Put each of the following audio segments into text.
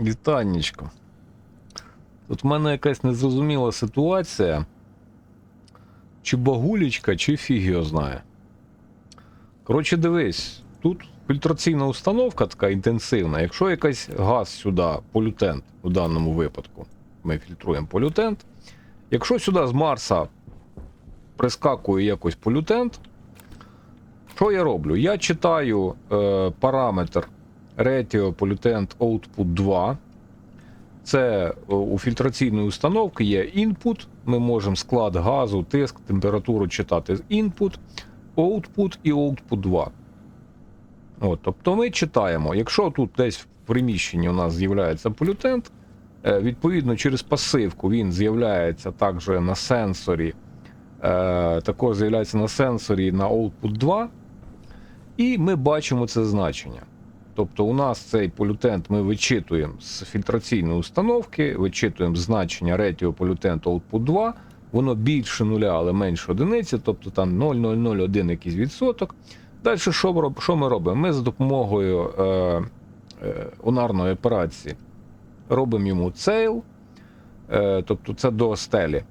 Вітаннячко. Тут в мене якась незрозуміла ситуація. Чи багулічка, чи фіг його знає. Коротше, дивись, тут фільтраційна установка така інтенсивна. Якщо якийсь газ сюди, полютент у даному випадку, ми фільтруємо полютент. Якщо сюди з Марса прискакує якось полютент, що я роблю? Я читаю е, параметр Retio Pollutant Output 2. Це е, у фільтраційної установки є input. Ми можемо склад газу, тиск, температуру читати з input, output і output 2. От, тобто ми читаємо, якщо тут десь в приміщенні у нас з'являється полютент, е, відповідно через пасивку він з'являється також на сенсорі, е, також з'являється на сенсорі на output 2, і ми бачимо це значення. Тобто у нас цей полютент ми вичитуємо з фільтраційної установки, вичитуємо значення ретіо полютент output 2, воно більше нуля, але менше одиниці, тобто там 0,001 якийсь відсоток. Далі що, що ми робимо? Ми за допомогою е, е, унарної операції робимо йому цейл, е, тобто це до стелі.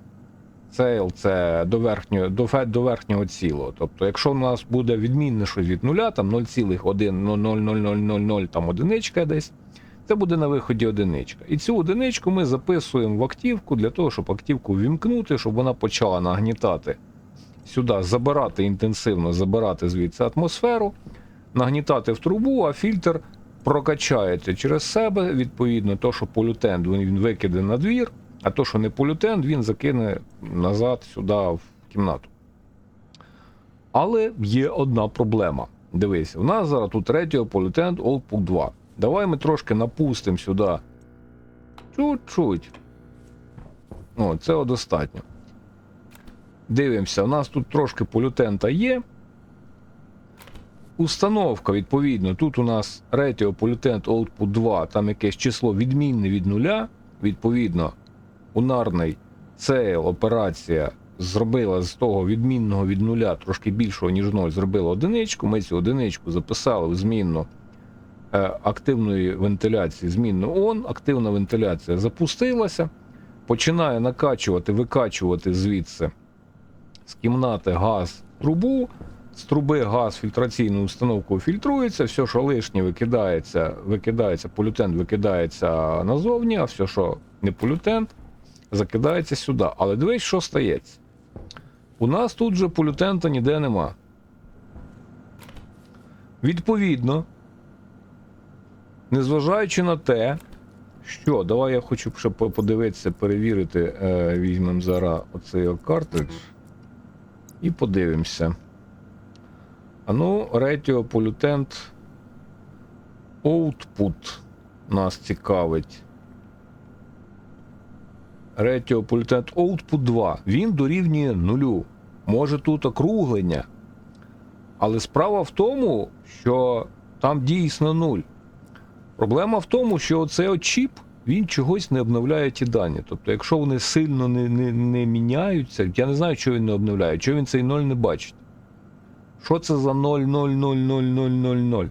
Цейл це до верхнього, до, до верхнього цілого. Тобто, якщо у нас буде відмінне щось від нуля, там 0,1000000 там одиничка десь, це буде на виході одиничка. І цю одиничку ми записуємо в активку для того, щоб активку вімкнути, щоб вона почала нагнітати сюди, забирати інтенсивно, забирати звідси атмосферу, нагнітати в трубу, а фільтр прокачається через себе. Відповідно, то, що полютент він, він викиде на двір, а то, що не полютент, він закине назад сюди в кімнату. Але є одна проблема. Дивись, у нас зараз тут третього полютент Output 2. Давай ми трошки напустимо сюди. Чуть-чуть. О, цього достатньо. Дивимося, у нас тут трошки полютента є. Установка, відповідно, тут у нас Retio Pollutent Output 2, там якесь число відмінне від нуля. Відповідно, унарний цейл операція зробила з того відмінного від нуля трошки більшого, ніж 0, зробила одиничку. Ми цю одиничку записали в змінну е, активної вентиляції, змінну ON, активна вентиляція запустилася, починає накачувати, викачувати звідси з кімнати газ трубу. З труби газ фільтраційною установкою фільтрується, все, що лишнє викидається, викидається, полютент викидається назовні, а все, що не полютент, закидається сюди. Але дивись, що стається. У нас тут же полютента ніде нема. Відповідно, незважаючи на те, що, давай я хочу ще подивитися, перевірити, е, візьмемо зараз оцей картридж і подивимося. А ну, Pollutent Output нас цікавить. Retio Pollutent Output 2. Він дорівнює нулю. Може тут округлення. Але справа в тому, що там дійсно нуль. Проблема в тому, що оцей от чіп, він чогось не обновляє ті дані. Тобто, якщо вони сильно не, не, не міняються, я не знаю, що він не обновляє, чого він цей 0 не бачить. Що це за 0,0000000?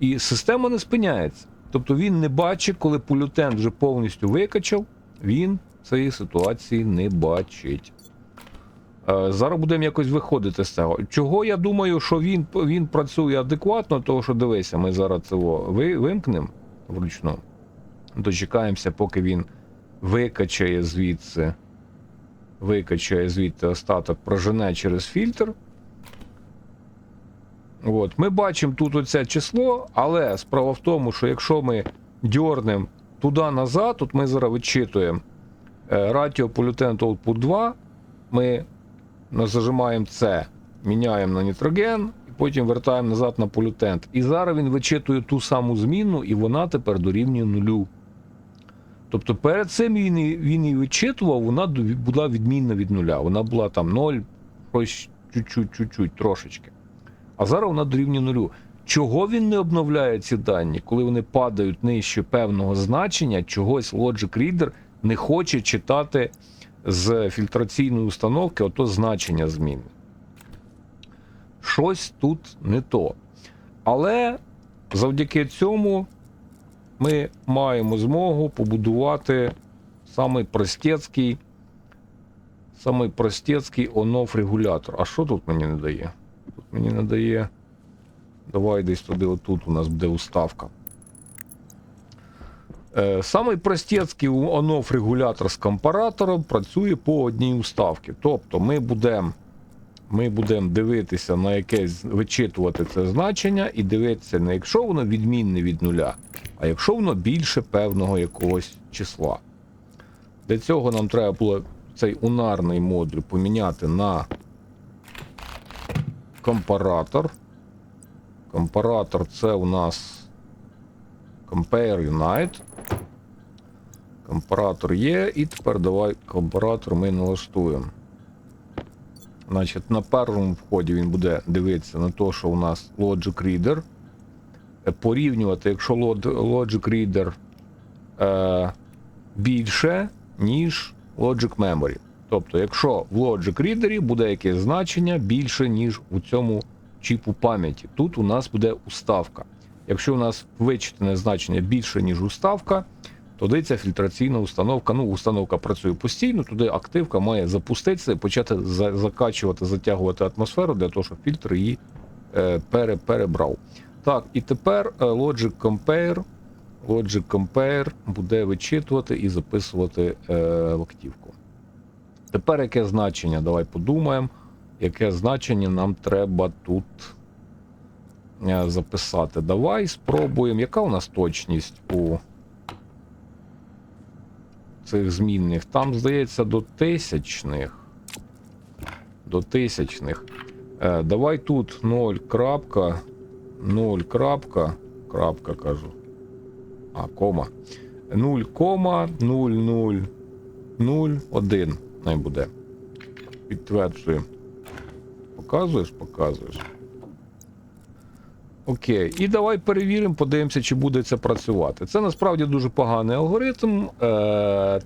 І система не спиняється. Тобто він не бачить, коли полютент вже повністю викачав, він цієї ситуації не бачить. Е, Зараз будемо якось виходити з цього. Чого я думаю, що він, він працює адекватно, того що дивися, ми зараз цього ви, вимкнемо вручну. Дочекаємося, поки він викачає звідси. Викачає звідти остаток, прожене через фільтр. От, ми бачимо тут оце число, але справа в тому, що якщо ми дьорнемо туди-назад, тут ми зараз вичитуємо Ratio Pollutent Output 2, ми зажимаємо це, міняємо на нітроген, і потім вертаємо назад на полютент. І зараз він вичитує ту саму зміну, і вона тепер дорівнює нулю. Тобто перед цим він, він і вичитував, вона була відмінна від нуля. Вона була там 0, щось чуть-чуть, чуть-чуть, трошечки. А зараз вона дорівнює нулю. Чого він не обновляє ці дані, коли вони падають нижче певного значення, чогось Logic Reader не хоче читати з фільтраційної установки ото значення зміни. Щось тут не то. Але завдяки цьому ми маємо змогу побудувати самий простецький, самий простецький онов регулятор. А що тут мені не дає? Тут мені не дає. Давай десь туди, отут у нас буде уставка. Е, Самий простецький онов регулятор з компаратором працює по одній уставці. Тобто ми будемо ми будемо дивитися на якесь, вичитувати це значення і дивитися не якщо воно відмінне від нуля, а якщо воно більше певного якогось числа. Для цього нам треба було цей унарний модуль поміняти на компаратор. Компаратор це у нас Compare Unite. Компаратор є, і тепер давай компаратор ми налаштуємо. Значить, на першому вході він буде дивитися на те, що у нас Logic Reader. Е, Порівнювати, якщо Logic Reader е, більше, ніж Logic Memory. Тобто, якщо в Logic Reader буде якесь значення більше, ніж у цьому чіпу пам'яті, тут у нас буде уставка. Якщо у нас вичитане значення більше, ніж уставка, туди ця фільтраційна установка, ну, установка працює постійно, туди активка має запуститися і почати закачувати, затягувати атмосферу для того, щоб фільтр її е, пере, перебрав. Так, і тепер е, Logic Compare, Logic Compare буде вичитувати і записувати е, активку. Тепер яке значення? Давай подумаємо, яке значення нам треба тут е, записати. Давай спробуємо. Яка у нас точність у цих змінних? Там, здається, до тисячних. До тисячних. Е, давай тут 0 крапка. 0 крапка. Крапка кажу. А, кома. 0, кома 0, 0, 0, 1. Най буде. Підтверджуємо. Показуєш, показуєш. Окей, і давай перевіримо, подивимося, чи буде це працювати. Це насправді дуже поганий алгоритм, е-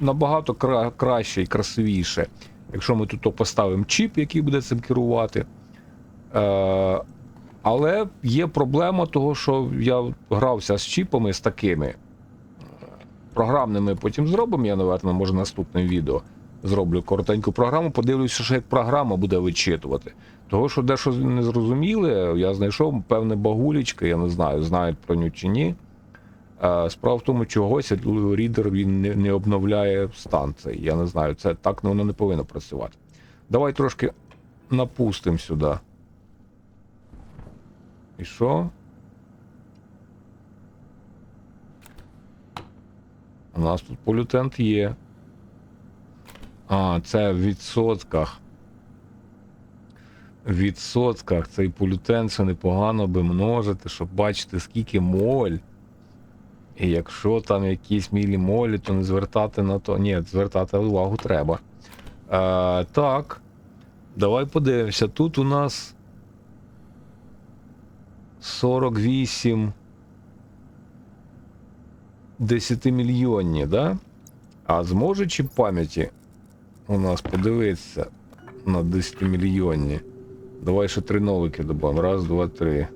набагато кра- краще і красивіше, якщо ми тут поставимо чіп, який буде цим керувати. Е- але є проблема того, що я грався з чіпами з такими. Програмними потім зробимо, я, напевно, може наступним відео зроблю коротеньку програму, подивлюся, що як програма буде вичитувати. Того, що дещо не зрозуміле, я знайшов певне багулічка, я не знаю, знають про нього чи ні. Е, Справа в тому, чогось рідер він не, не обновляє стан цей. Я не знаю, це так воно не повинно працювати. Давай трошки напустимо сюди. І що? У нас тут полютент є. А, це в відсотках. Відсотках цей полютент ще непогано би множити, щоб бачити, скільки моль. І якщо там якісь мілімолі, то не звертати на то. Ні, звертати увагу треба. Е, так. Давай подивимося. Тут у нас 48 10 мільйонні, да? А зможе чи пам'яті у нас подивитися на 10 мільйонні? Давай ще три нолики додамо. Раз, два, три.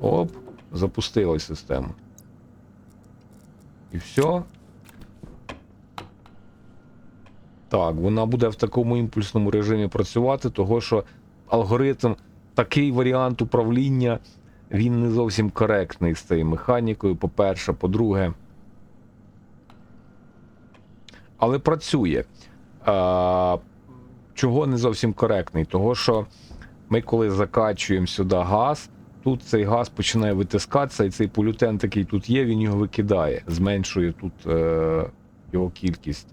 Оп, запустила систему. І все. Так, вона буде в такому імпульсному режимі працювати, того що алгоритм, такий варіант управління, він не зовсім коректний з цією механікою, по-перше, по-друге. Але працює. Чого не зовсім коректний? Того, що ми, коли закачуємо сюди газ, тут цей газ починає витискатися, і цей полютент, який тут є, він його викидає, зменшує тут е, його кількість.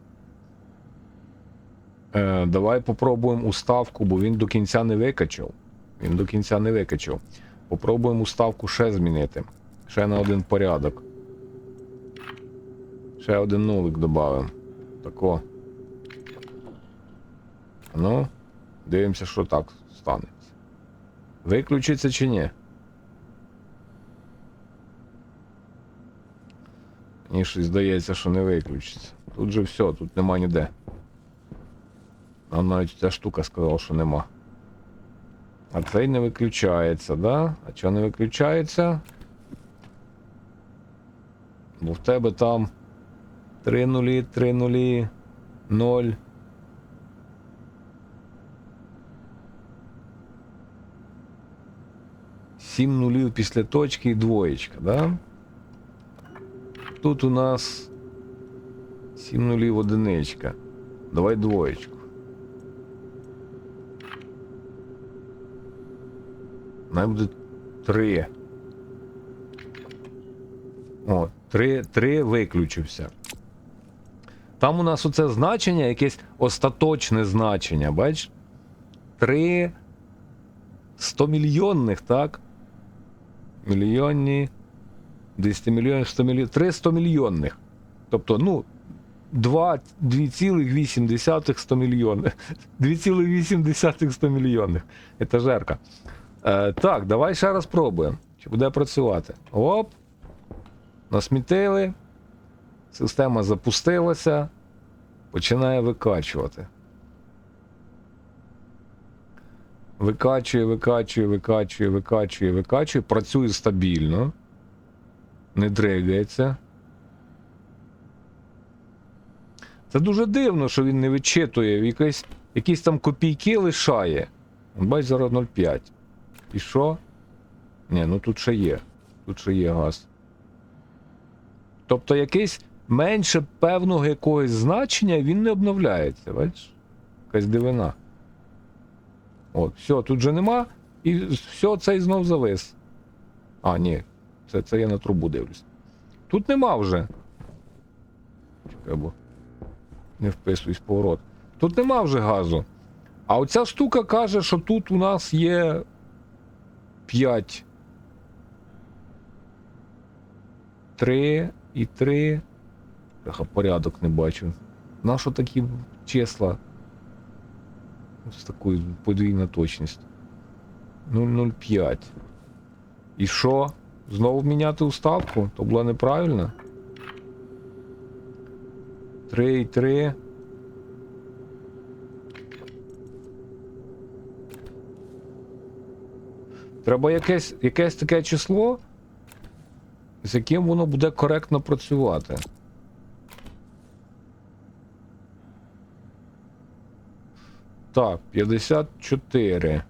Е, давай попробуємо уставку, бо він до кінця не викачав. Він до кінця не викачав. Попробуємо уставку ще змінити. Ще на один порядок. Ще один нулик додамо. Тако. Ну, дивимося, що так станеться. Виключиться чи ні? Мені щось здається, що не виключиться. Тут же все, тут нема ніде. Нам навіть ця штука сказала, що нема. А цей не виключається, да? А чого не виключається? Бо в тебе там 3 нулі, 3 нулі, 0. Сім нулів після точки і двоєчка, да? Тут у нас 7 нулів одиничка. Давай двоєчку. Най буде 3. О, 3, 3 виключився. Там у нас оце значення, якесь остаточне значення, бач? 3 100 мільйонних, так? Мільйонні. 200 мільйонів, 100 мільйонів. 3 100 мільйонних. Тобто, ну, 2, 2,8 100 мільйонних. 2,8 100 мільйонних. Це жерка. Е, так, давай ще раз пробуємо. Чи буде працювати? Оп. Насмітили. Система запустилася. Починає викачувати. Викачує, викачує, викачує, викачує, викачує. Працює стабільно. Не дригається. Це дуже дивно, що він не вичитує. Якісь, якісь там копійки лишає. Бач, зараз 0,5. І що? Ні, ну тут ще є. Тут ще є газ. Тобто якийсь менше певного якогось значення він не обновляється, бачиш? Якась дивина. От, все, тут же нема, і все, цей знов завис. А, ні, це, це я на трубу дивлюсь. Тут нема вже. Чекай, бо не вписуюсь поворот. Тут нема вже газу. А оця штука каже, що тут у нас є 5. 3 і 3. Порядок не бачу. Нащо такі числа? З такою подвійна точність. 0,05. І що? Знову міняти уставку? То була неправильно? 3-3. Треба якесь, якесь таке число, з яким воно буде коректно працювати. Так, 54.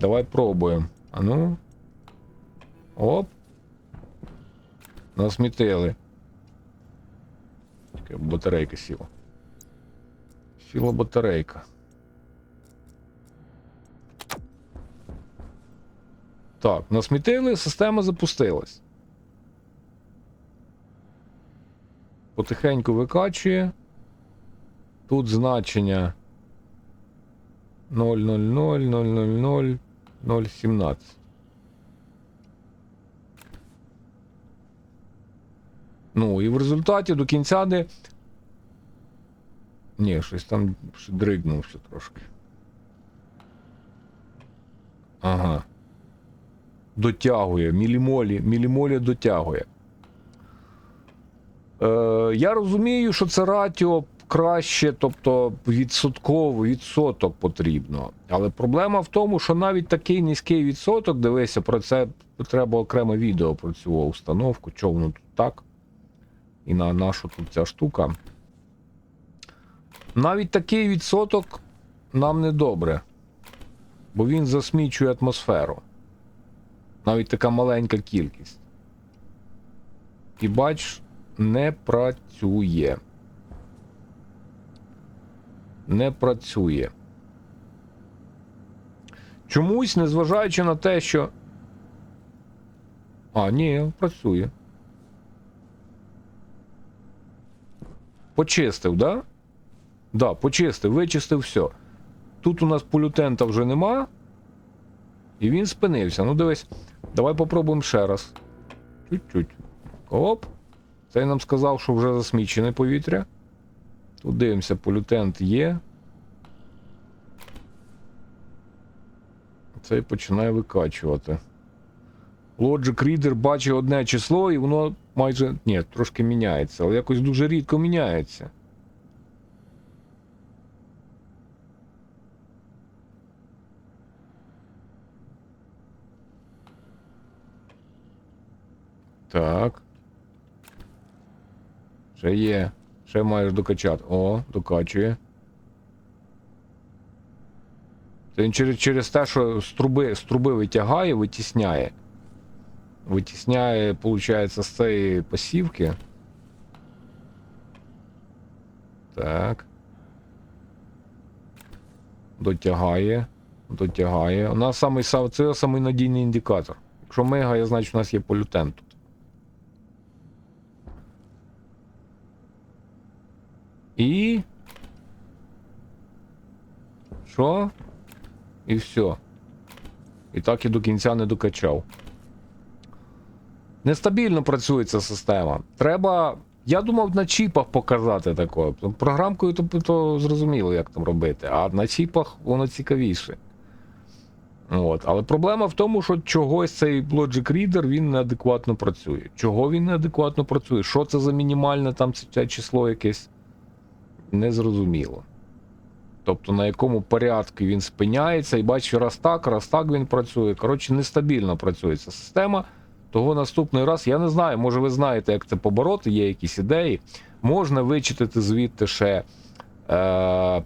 Давай пробуємо. А ну. Оп. Насмітили. Батарейка сіла. Сіла батарейка. Так, насмітили, система запустилась. Потихеньку викачує. Тут значення 0,00, 0,00, 0,17. Ну, і в результаті до кінця не. Ні, щось там дригнувся трошки. Ага. Дотягує, мілімолі, мілімолі дотягує. Е, я розумію, що це радіо краще, тобто відсотково, відсоток потрібно. Але проблема в тому, що навіть такий низький відсоток, дивися, про це треба окреме відео про цю установку, чого воно тут так. І на нашу тут ця штука. Навіть такий відсоток нам не добре, бо він засмічує атмосферу. Навіть така маленька кількість. І бач, не працює. Не працює. Чомусь, незважаючи на те, що. А, ні, працює. Почистив, да? Да, почистив, вичистив все. Тут у нас полютента вже нема. І він спинився. Ну, дивись, давай попробуємо ще раз. Чуть-чуть. Оп. Цей нам сказав, що вже засмічене повітря. Тут дивимося, полютент є. Цей починає викачувати. Logic Reader бачить одне число, і воно майже. Ні, трошки міняється, але якось дуже рідко міняється. Так. Ще є. Ще маєш докачати. О, докачує. Він через, через те, що з труби, з труби витягає, витісняє. Витісняє, виходить, з цієї посівки. Так. Дотягає. Дотягає. У нас самий, це самий надійний індикатор. Якщо мигає, значить у нас є полютен тут. І. Що? І все. І так і до кінця не докачав. Нестабільно працює ця система. Треба. Я думав на чіпах показати таке. Програмкою то, то зрозуміло, як там робити, а на чіпах воно цікавіше. От. Але проблема в тому, що чогось цей Logic Reader він неадекватно працює. Чого він неадекватно працює? Що це за мінімальне там це число якесь? Незрозуміло. Тобто на якому порядку він спиняється, і бачу, раз так, раз так він працює. Коротше, нестабільно працює ця система. Того наступний раз, я не знаю, може ви знаєте, як це побороти, є якісь ідеї. Можна вичитати звідти ще е,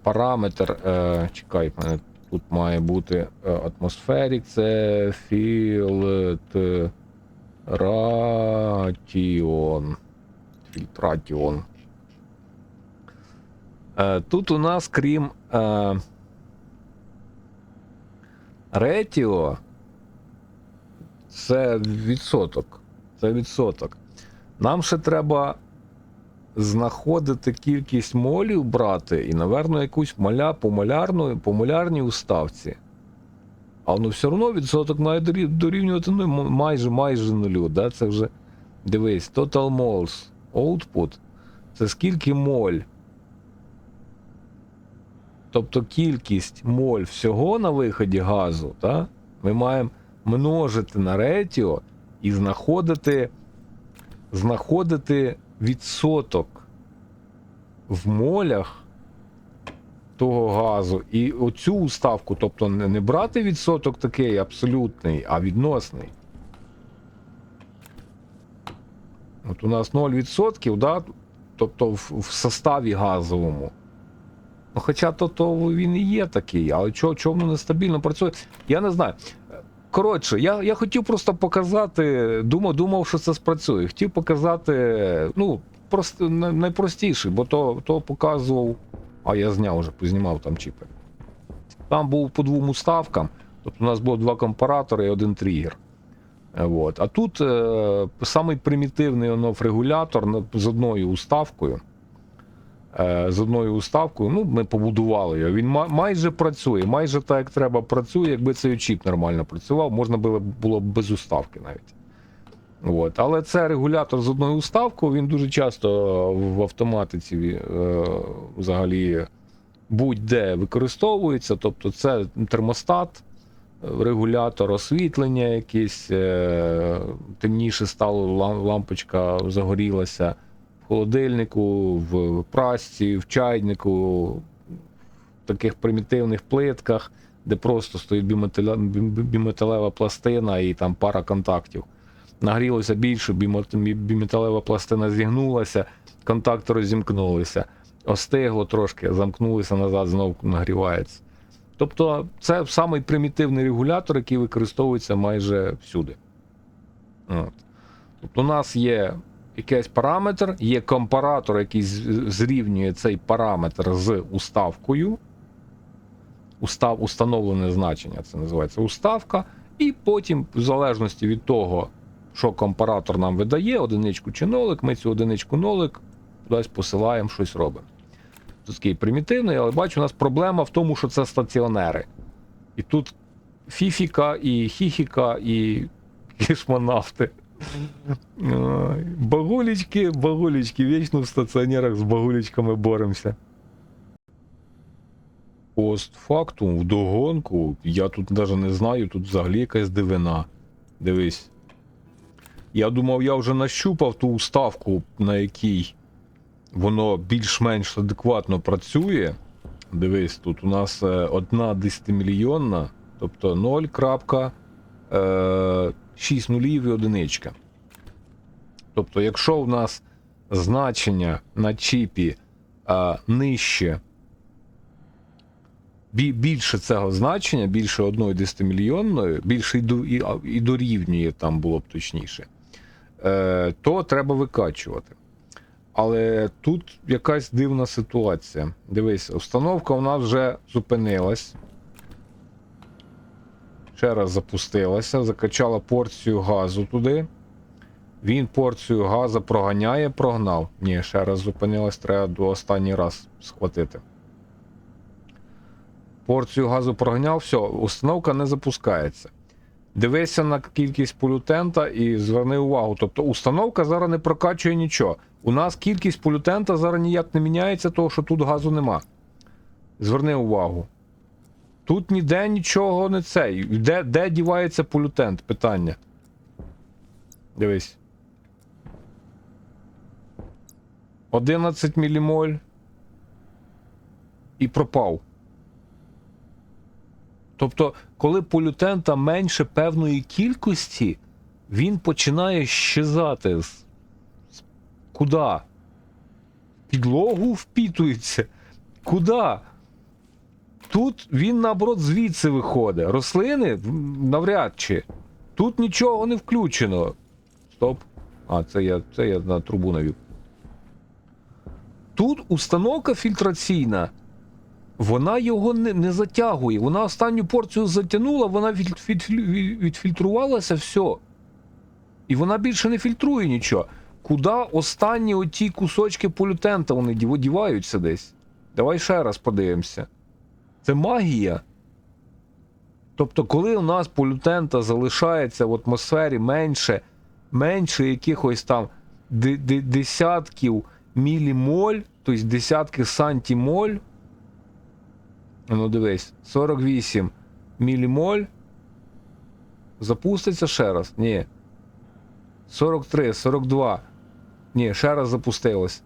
параметр. Е, чекай, мене тут має бути е, атмосферік, це фільтратіон. Фільтратіон. Е, Тут у нас, крім е, ретіо, це відсоток. Це відсоток. Нам ще треба знаходити кількість молів брати і, наверно, якусь моля по молярній уставці. А воно все одно відсоток має дорівнювати ну, майже майже нулю. Да? Це вже дивись, total moles output. Це скільки моль. Тобто кількість моль всього на виході газу, та, ми маємо множити на ретіо і знаходити, знаходити відсоток в молях того газу. І оцю уставку, тобто не, брати відсоток такий абсолютний, а відносний. От у нас 0%, да? тобто в, в составі газовому. Хоча то, то він і є такий, але чого, воно нестабільно працює, я не знаю. Коротше, я, я хотів просто показати, думав, думав, що це спрацює. Хотів показати, ну, просто на- найпростіший, бо то, то показував, а я зняв вже, познімав там чіпи. Там був по двом уставкам, тобто у нас було два компаратори і один тригер. Вот. А тут е, самий примітивний регулятор з одною уставкою. Е, з одною уставкою, ну, ми побудували його. Він майже працює, майже так, як треба працює. Якби цей чіп нормально працював, можна було, було б без уставки навіть. От. Але це регулятор з одною уставкою, він дуже часто в автоматиці е, взагалі будь-де використовується. Тобто це термостат, регулятор освітлення якийсь, е, темніше стало, лампочка загорілася холодильнику, в прасці, в чайнику, в таких примітивних плитках, де просто стоїть біметале- біметалева пластина і там пара контактів. Нагрілося більше, біметалева пластина зігнулася, контакти розімкнулися. Остигло трошки, замкнулися назад, знову нагрівається. Тобто, це самий примітивний регулятор, який використовується майже всюди. От. Тобто, у нас є якийсь параметр, є компаратор, який зрівнює цей параметр з уставкою. Устав, установлене значення, це називається уставка. І потім, в залежності від того, що компаратор нам видає, одиничку чи нолик, ми цю одиничку нолик кудись посилаємо, щось робимо. Це такий примітивний, але бачу, у нас проблема в тому, що це стаціонери. І тут фіфіка, і хіхіка, і кішмонавти. Багулечки, багулечки, вічно в стаціонерах з багулечками боремося. Постфактум, вдогонку, я тут навіть не знаю, тут взагалі якась дивина. Дивись. Я думав, я вже нащупав ту уставку, на якій воно більш-менш адекватно працює. Дивись, тут у нас е, одна 10-мільйонна, тобто 0.6 нулів і одиничка. Тобто, якщо в нас значення на чіпі а, нижче. Більше цього значення, більше 1 мільйонної, більше і, і дорівнює там було б точніше, е, то треба викачувати. Але тут якась дивна ситуація. Дивись, установка у нас вже зупинилась. Ще раз запустилася, закачала порцію газу туди. Він порцію газу проганяє, прогнав. Ні, ще раз зупинилась, треба до останній раз схватити. Порцію газу проганяв, все, установка не запускається. Дивися на кількість полютента і зверни увагу. Тобто установка зараз не прокачує нічого. У нас кількість полютента зараз ніяк не міняється, тому що тут газу нема. Зверни увагу. Тут ніде нічого не цей. Де, де дівається полютент? Питання. Дивись. 11 мілімоль. І пропав. Тобто, коли полютента менше певної кількості, він починає щезати. Куди? Підлогу впітується. Куди? Тут він, наоборот, звідси виходить. Рослини навряд чи. Тут нічого не включено. Стоп. А, це я, це я на трубу навів. Тут установка фільтраційна. Вона його не, не затягує. Вона останню порцію затягнула, вона від, від, від, відфільтрувалася, все. І вона більше не фільтрує нічого. Куди останні оті кусочки полютента вони діваються десь? Давай ще раз подивимося. Це магія. Тобто, коли у нас полютента залишається в атмосфері менше, менше якихось там де- де- десятків мілімоль, тобто десятки сантімоль. Ну, дивись, 48 мілімоль. Запуститься ще раз? Ні. 43, 42. Ні, ще раз запустилось.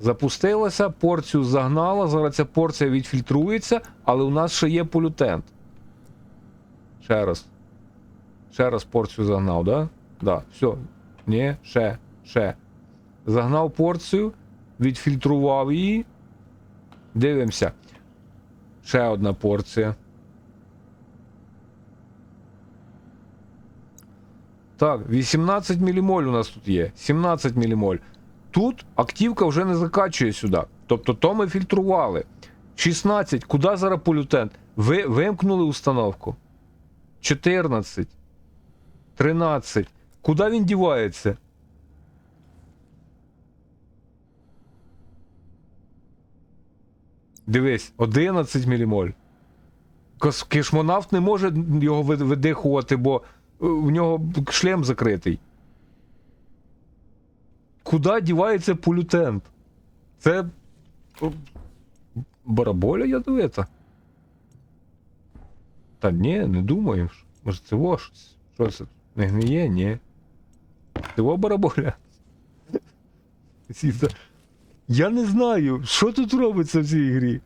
Запустилася, порцію загнала, зараз ця порція відфільтрується, але у нас ще є полютент. Ще раз. Ще раз порцію загнав, да? Да, все. Ні, ще, ще. Загнав порцію, відфільтрував її. Дивимося. Ще одна порція. Так, 18 мілімоль у нас тут є. 17 мілімоль. Тут активка вже не закачує сюди. Тобто то ми фільтрували. 16. Куди зараз полютент? Ви вимкнули установку. 14. 13. Куди він дівається? Дивись, 11 мілімоль. Космонавт не може його видихувати, бо е, в нього шлем закритий. Куди дівається полютент? Це. Бараболя ядовита? Та ні, не думаю. Може це во щось? Що це? Не гниє? Ні. Це во бараболя? Я не знаю, що тут робиться в цій грі.